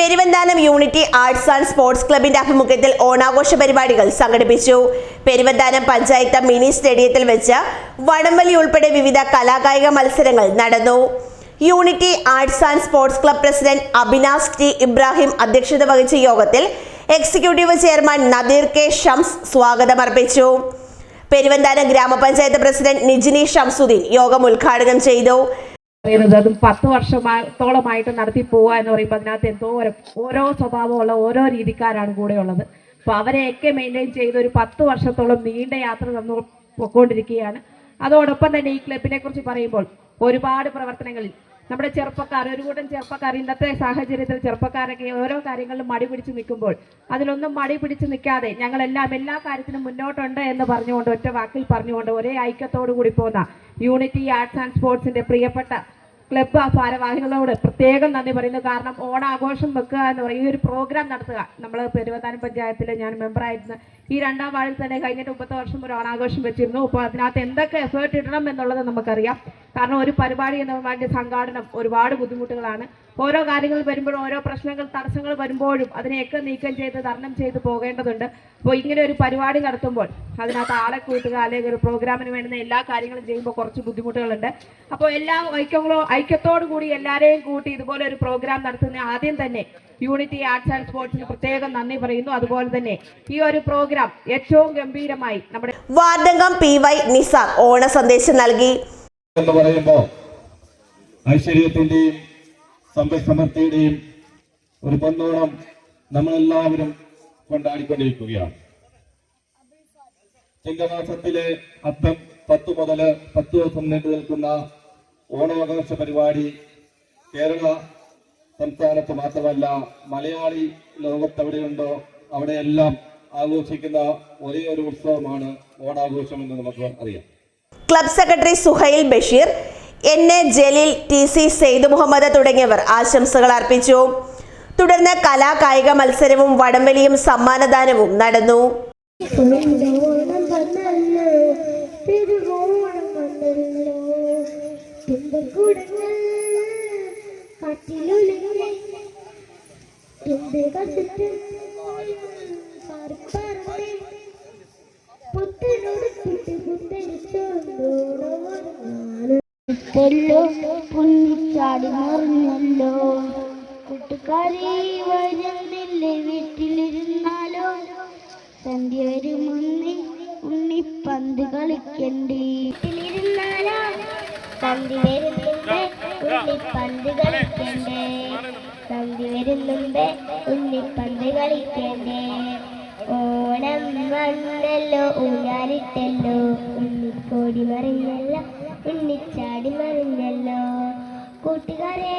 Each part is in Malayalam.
Peruvanthanam unity arts and sports ക്ലബിന്റെ ആഭിമുഖ്യത്തിൽ ഓണാഘോഷ പരിപാടികൾ സംഘടിപ്പിച്ചു. പെരുവന്താനം പഞ്ചായത്ത് മിനി സ്റ്റേഡിയത്തിൽ വെച്ച് വടംവലി ഉൾപ്പെടെ വിവിധ കലാകായിക മത്സരങ്ങൾ നടന്നു. Unity arts and sports club president Abinas T Ibrahim അധ്യക്ഷത വഹിച്ച യോഗത്തിൽ executive chairman Nadeer K Shams സ്വാഗതം അർപ്പിച്ചു പെരുവന്താനം ഗ്രാമപഞ്ചായത്ത് പ്രസിഡന്റ് നിജിനി ഷംസുദ്ദീൻ യോഗം ഉദ്ഘാടനം ചെയ്തു. പറയുന്നത്. അതും പത്ത് വർഷത്തോളമായിട്ട് നടത്തി പോവുക എന്ന് പറയുമ്പോൾ അതിനകത്ത് എന്തോ ഓരോ സ്വഭാവമുള്ള ഓരോ രീതിക്കാരാണ് കൂടെ ഉള്ളത്. അപ്പോൾ അവരെയൊക്കെ മെയിന്റെയിൻ ചെയ്ത് ഒരു പത്ത് വർഷത്തോളം നീണ്ട യാത്ര തന്നു പൊക്കോണ്ടിരിക്കുകയാണ്. അതോടൊപ്പം തന്നെ ഈ ക്ലബിനെ കുറിച്ച് പറയുമ്പോൾ ഒരുപാട് പ്രവർത്തനങ്ങളിൽ നമ്മുടെ ചെറുപ്പക്കാർ ഒരു കൂട്ടം ചെറുപ്പക്കാർ ഇന്നത്തെ സാഹചര്യത്തിൽ ചെറുപ്പക്കാരൊക്കെ ഓരോ കാര്യങ്ങളിലും മടി പിടിച്ച് നിൽക്കുമ്പോൾ അതിലൊന്നും മടി പിടിച്ച് നിൽക്കാതെ ഞങ്ങളെല്ലാം എല്ലാ കാര്യത്തിനും മുന്നോട്ടുണ്ട് എന്ന് പറഞ്ഞുകൊണ്ട് ഒറ്റ വാക്കിൽ പറഞ്ഞുകൊണ്ട് ഒരേ ഐക്യത്തോടു കൂടി പോകുന്ന യൂണിറ്റി ആർട്സ് ആൻഡ് സ്പോർട്സിന്റെ പ്രിയപ്പെട്ട ക്ലബ്ബ് ഭാരവാഹികളോട് പ്രത്യേകം നന്ദി പറയുന്നു. കാരണം ഓണാഘോഷം വെക്കുക എന്ന് പറയും ഈ ഒരു പ്രോഗ്രാം നടത്തുക. നമ്മൾ പെരുവത്താനം പഞ്ചായത്തിൽ ഞാൻ മെമ്പറായിരുന്നു ഈ രണ്ടാം വാർഡിൽ തന്നെ കഴിഞ്ഞിട്ട് മുപ്പത്ത് വർഷം ഒരു ഓണാഘോഷം വെച്ചിരുന്നു. അപ്പോൾ അതിനകത്ത് എന്തൊക്കെ എഫേർട്ട് ഇടണം എന്നുള്ളത് നമുക്കറിയാം. കാരണം ഒരു പരിപാടി എന്ന അതിന്റെ സംഘാടനം ഒരുപാട് ബുദ്ധിമുട്ടുകളാണ്. ഓരോ കാര്യങ്ങൾ വരുമ്പോഴും ഓരോ പ്രശ്നങ്ങൾ തടസ്സങ്ങൾ വരുമ്പോഴും അതിനെയൊക്കെ നീക്കം ചെയ്ത് തരണം ചെയ്ത് പോകേണ്ടതുണ്ട്. അപ്പോൾ ഇങ്ങനെ ഒരു പരിപാടി നടത്തുമ്പോൾ അതിനകത്ത് ആളെ കൂട്ടുക അല്ലെങ്കിൽ ഒരു പ്രോഗ്രാമിന് വേണ്ടുന്ന എല്ലാ കാര്യങ്ങളും ചെയ്യുമ്പോൾ കുറച്ച് ബുദ്ധിമുട്ടുകളുണ്ട്. അപ്പോൾ എല്ലാ ഐക്യങ്ങളോ ഐക്യത്തോടു കൂടി എല്ലാവരെയും കൂട്ടി ഇതുപോലെ ഒരു പ്രോഗ്രാം നടത്തുന്ന ആദ്യം തന്നെ യൂണിറ്റി ആർട്സ് ആൻഡ് സ്പോർട്സിന് പ്രത്യേകം നന്ദി പറയുന്നു. അതുപോലെ തന്നെ ഈ ഒരു പ്രോഗ്രാം ഏറ്റവും ഗംഭീരമായി നമ്മുടെ വാർഡംഗം പി വൈ നിസാർ ഓണ സന്ദേശം നൽകി. എന്ന് പറയുമ്പോൾ ഐശ്വര്യത്തിന്റെയും സമ്പദ് സമൃദ്ധിയുടെയും ഒരു പൊന്നോണം നമ്മളെല്ലാവരും കൊണ്ടാടിക്കൊണ്ടിരിക്കുകയാണ്. ചിങ്ങമാസത്തിലെ അത്തം പത്ത് മുതൽ പത്ത് ദിവസം നീണ്ടു നിൽക്കുന്ന ഓണാഘോഷ പരിപാടി കേരള സംസ്ഥാനത്ത് മാത്രമല്ല മലയാളി ലോകത്തെവിടെയുണ്ടോ അവിടെയെല്ലാം ആഘോഷിക്കുന്ന ഒരേ ഒരു ഉത്സവമാണ് ഓണാഘോഷം എന്ന് നമുക്ക് അറിയാം. Club secretary Suhail Basheer N A Jaleel T C Syed Muhammad തുടങ്ങിയവർ ആശംസകൾ അർപ്പിച്ചു. തുടർന്ന് കലാകായിക മത്സരവും വടംവലിയും സമ്മാനദാനവും നടന്നു. പുത്തനിച്ചോണ്ടോണോ പുണ്ണിച്ചാടി മറിഞ്ഞല്ലോ കൂട്ടുകാരി വരുന്നില്ലേ വീട്ടിലിരുന്നാലോ? സന്ധ്യ വരും ഉണ്ണിപ്പന്ത് കളിക്കണ്ടി. വീട്ടിലിരുന്നാലോ? സന്ധ്യ വരുന്നുണ്ട് ഉണ്ണിപ്പന്ത് കളിക്കണ്ടേ? സന്ധ്യ വരുന്നുണ്ട് ഉണ്ണിപ്പന്ത് കളിക്കണ്ടേ? ഓണം വന്നല്ലോ ഊഞ്ഞാലിട്ടല്ലോ ഉണ്ണിക്കോടി മറിഞ്ഞല്ലോ ഉണ്ണിച്ചാടി മറിഞ്ഞല്ലോ. കൂട്ടുകാരെ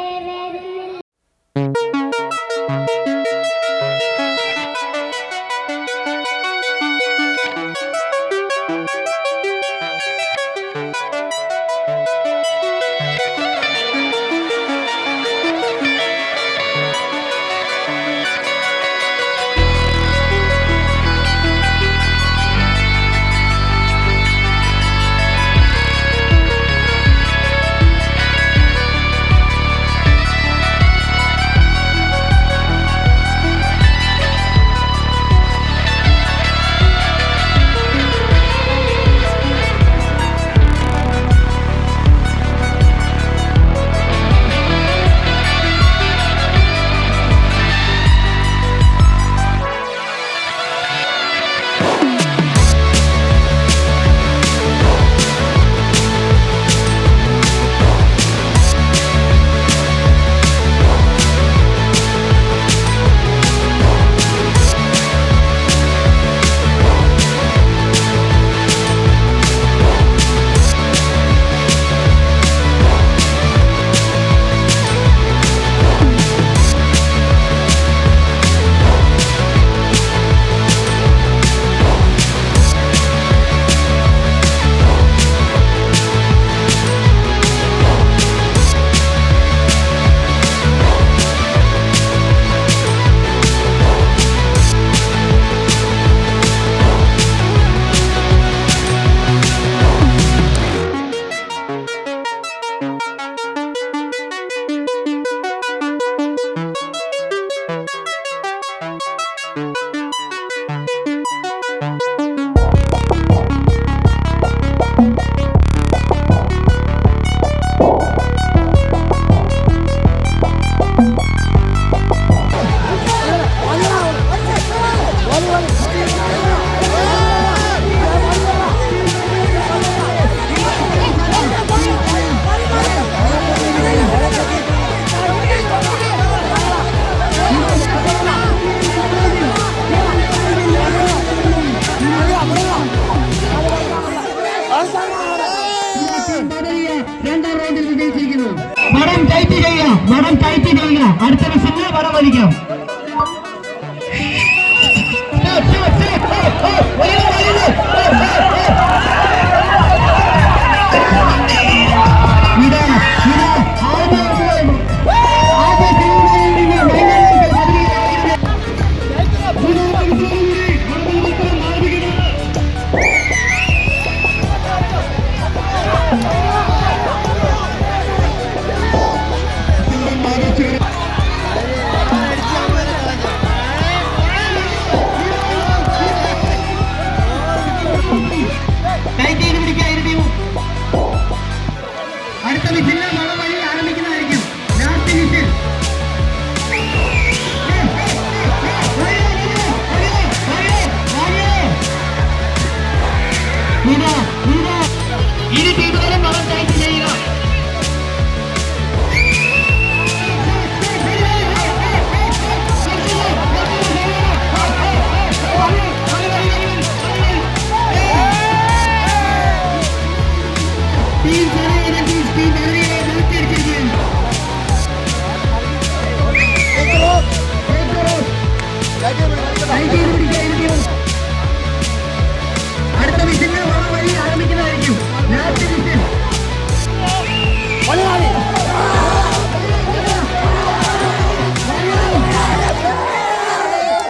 எல்லாரும் கைத்தி வைக்கிறோம் அடுத்த விஷயமே வர வலிக்கிறோம் Oh, oh, oh, oh, oh, oh, oh, oh, oh, oh, oh, 入れていくからバランス